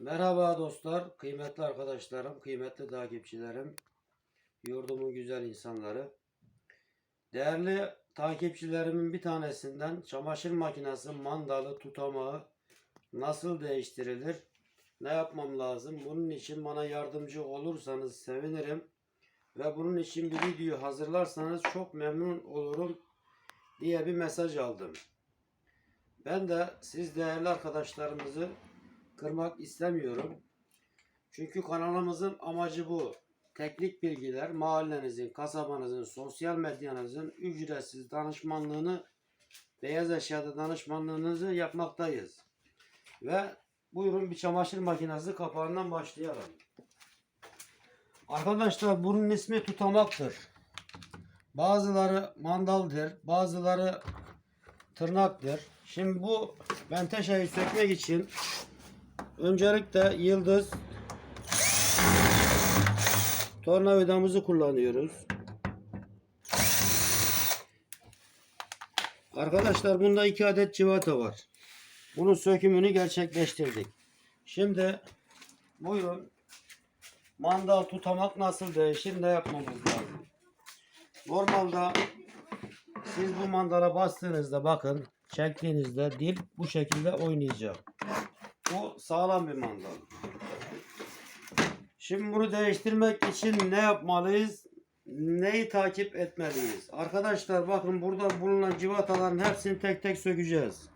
Merhaba dostlar, kıymetli arkadaşlarım, kıymetli takipçilerim, yurdumun güzel insanları. Değerli takipçilerimin bir tanesinden çamaşır makinesi mandalı tutamağı nasıl değiştirilir, ne yapmam lazım? Bunun için bana yardımcı olursanız sevinirim. Ve bunun için bir video hazırlarsanız çok memnun olurum diye bir mesaj aldım. Ben de siz değerli arkadaşlarımızı kırmak istemiyorum. Çünkü kanalımızın amacı bu. Teknik bilgiler, mahallenizin, kasabanızın, sosyal medyanızın ücretsiz danışmanlığını, beyaz eşyada danışmanlığınızı yapmaktayız. Ve buyurun bir çamaşır makinesi kapağından başlayalım. Arkadaşlar bunun ismi tutamaktır. Bazıları mandaldır, bazıları tırnaktır. Şimdi bu menteşeyi sökmek için öncelikle yıldız tornavidamızı kullanıyoruz. Arkadaşlar bunda iki adet civata var. Bunun sökümünü gerçekleştirdik. Şimdi buyurun mandal tutamak nasıl değişir ne yapmamız lazım. Normalde siz bu mandala bastığınızda bakın çektiğinizde dil bu şekilde oynayacak. Bu sağlam bir mandal. Şimdi bunu değiştirmek için ne yapmalıyız? Neyi takip etmeliyiz? Arkadaşlar bakın burada bulunan civataların hepsini tek tek sökeceğiz.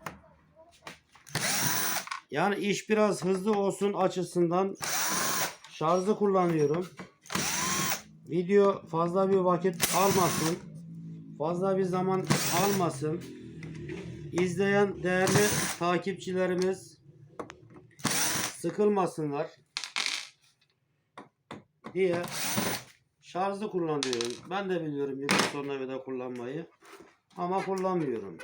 Yani iş biraz hızlı olsun açısından şarjı kullanıyorum. Video fazla bir vakit almasın. Fazla bir zaman almasın. İzleyen değerli takipçilerimiz sıkılmasınlar diye şarjlı kullanıyorum. Ben de biliyorum sonra bir de kullanmayı ama kullanmıyorum.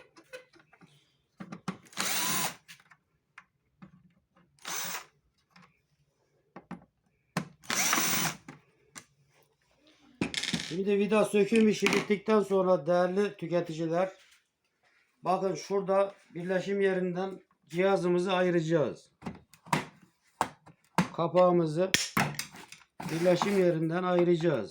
Şimdi vida söküm işi bittikten sonra değerli tüketiciler bakın şurada birleşim yerinden cihazımızı ayıracağız. Kapağımızı birleşim yerinden ayıracağız.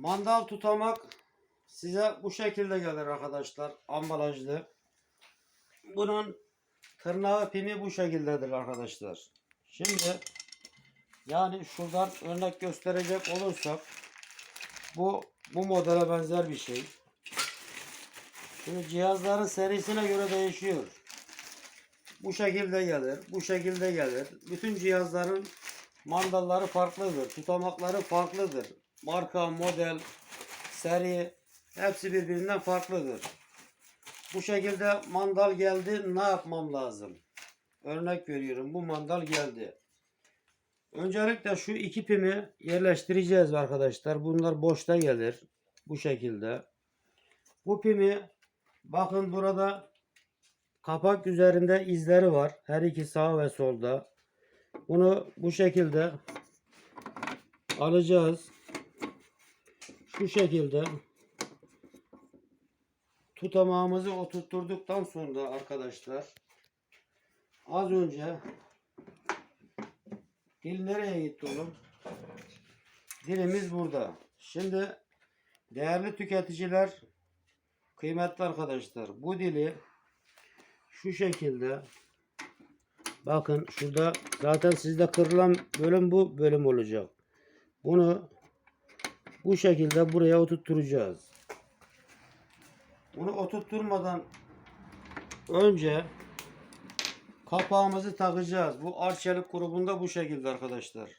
Mandal tutamak size bu şekilde gelir arkadaşlar. Ambalajlı. Bunun tırnağı pimi bu şekildedir arkadaşlar. Şimdi yani şuradan örnek gösterecek olursak bu bu modele benzer bir şey. Şimdi cihazların serisine göre değişiyor. Bu şekilde gelir, bu şekilde gelir. Bütün cihazların mandalları farklıdır, tutamakları farklıdır. Marka, model, seri hepsi birbirinden farklıdır. Bu şekilde mandal geldi, ne yapmam lazım? Örnek veriyorum, bu mandal geldi. Öncelikle şu iki pimi yerleştireceğiz arkadaşlar. Bunlar boşta gelir. Bu şekilde. Bu pimi bakın burada kapak üzerinde izleri var. Her iki sağ ve solda. Bunu bu şekilde alacağız. Şu şekilde tutamağımızı oturtturduktan sonra arkadaşlar az önce dil nereye gitti oğlum? Dilimiz burada. Şimdi değerli tüketiciler kıymetli arkadaşlar bu dili şu şekilde bakın şurada zaten sizde kırılan bölüm bu bölüm olacak. Bunu bu şekilde buraya oturtturacağız. Bunu oturtturmadan önce kapağımızı takacağız. Bu arçelik grubunda bu şekilde arkadaşlar.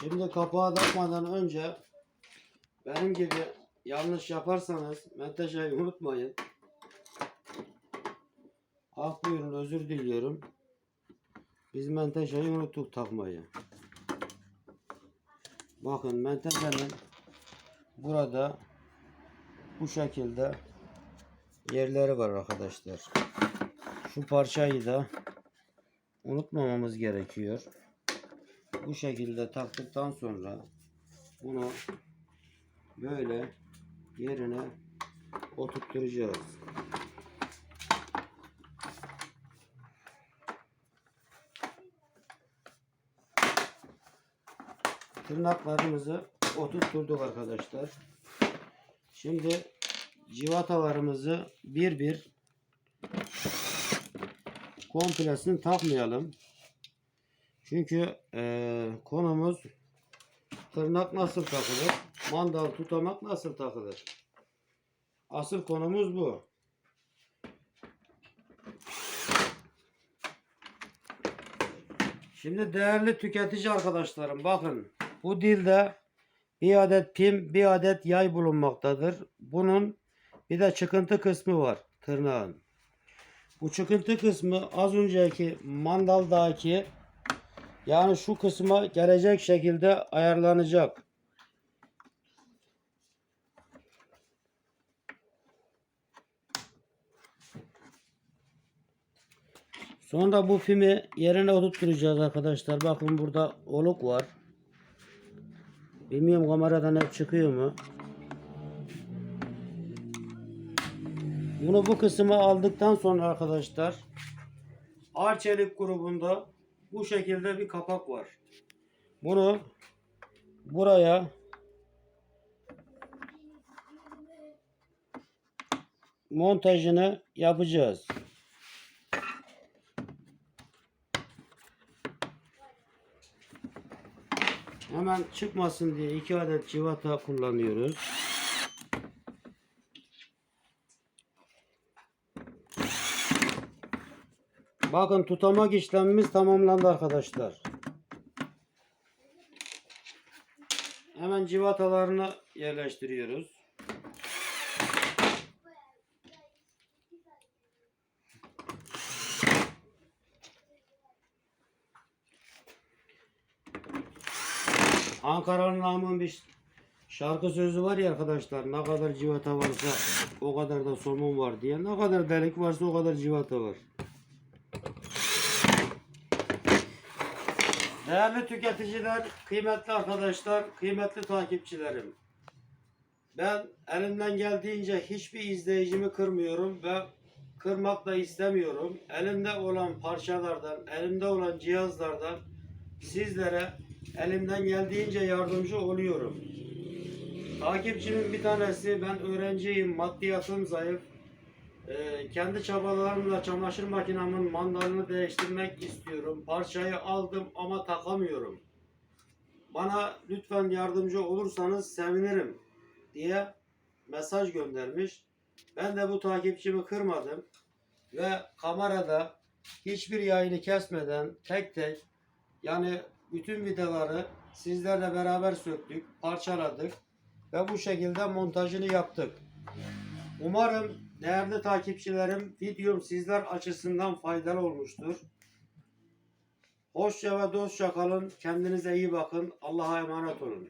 Şimdi kapağı takmadan önce benim gibi yanlış yaparsanız menteşeyi unutmayın. Ah buyurun özür diliyorum. Biz menteşeyi unuttuk takmayı. Bakın menteşenin burada bu şekilde yerleri var arkadaşlar. Şu parçayı da unutmamamız gerekiyor. Bu şekilde taktıktan sonra bunu böyle yerine oturtturacağız. Tırnaklarımızı oturtturduk arkadaşlar. Şimdi civatalarımızı bir bir komplesini takmayalım. Çünkü eee, konumuz tırnak nasıl takılır, mandal tutamak nasıl takılır. Asıl konumuz bu. Şimdi değerli tüketici arkadaşlarım bakın bu dilde bir adet pim bir adet yay bulunmaktadır. Bunun bir de çıkıntı kısmı var tırnağın. Bu çıkıntı kısmı az önceki mandaldaki yani şu kısma gelecek şekilde ayarlanacak. Sonra bu pimi yerine oturtturacağız arkadaşlar. Bakın burada oluk var. Bilmiyorum kameradan hep çıkıyor mu? Bunu bu kısma aldıktan sonra arkadaşlar Arçelik grubunda bu şekilde bir kapak var. Bunu buraya montajını yapacağız. Hemen çıkmasın diye iki adet civata kullanıyoruz. Bakın tutamak işlemimiz tamamlandı arkadaşlar. Hemen civatalarını yerleştiriyoruz. Ankara'nın namın bir şarkı sözü var ya arkadaşlar. Ne kadar civata varsa o kadar da somun var diye. Ne kadar delik varsa o kadar civata var. Değerli tüketiciler, kıymetli arkadaşlar, kıymetli takipçilerim. Ben elimden geldiğince hiçbir izleyicimi kırmıyorum ve kırmak da istemiyorum. Elimde olan parçalardan, elimde olan cihazlardan sizlere elimden geldiğince yardımcı oluyorum. Takipçimin bir tanesi, ben öğrenciyim, maddiyatım zayıf. Ee, kendi çabalarımla çamaşır makinemin mandalını değiştirmek istiyorum. Parçayı aldım ama takamıyorum. Bana lütfen yardımcı olursanız sevinirim diye mesaj göndermiş. Ben de bu takipçimi kırmadım ve kamerada hiçbir yayını kesmeden tek tek yani bütün vidaları sizlerle beraber söktük, parçaladık ve bu şekilde montajını yaptık. Umarım değerli takipçilerim videom sizler açısından faydalı olmuştur. Hoşça ve dostça kalın. Kendinize iyi bakın. Allah'a emanet olun.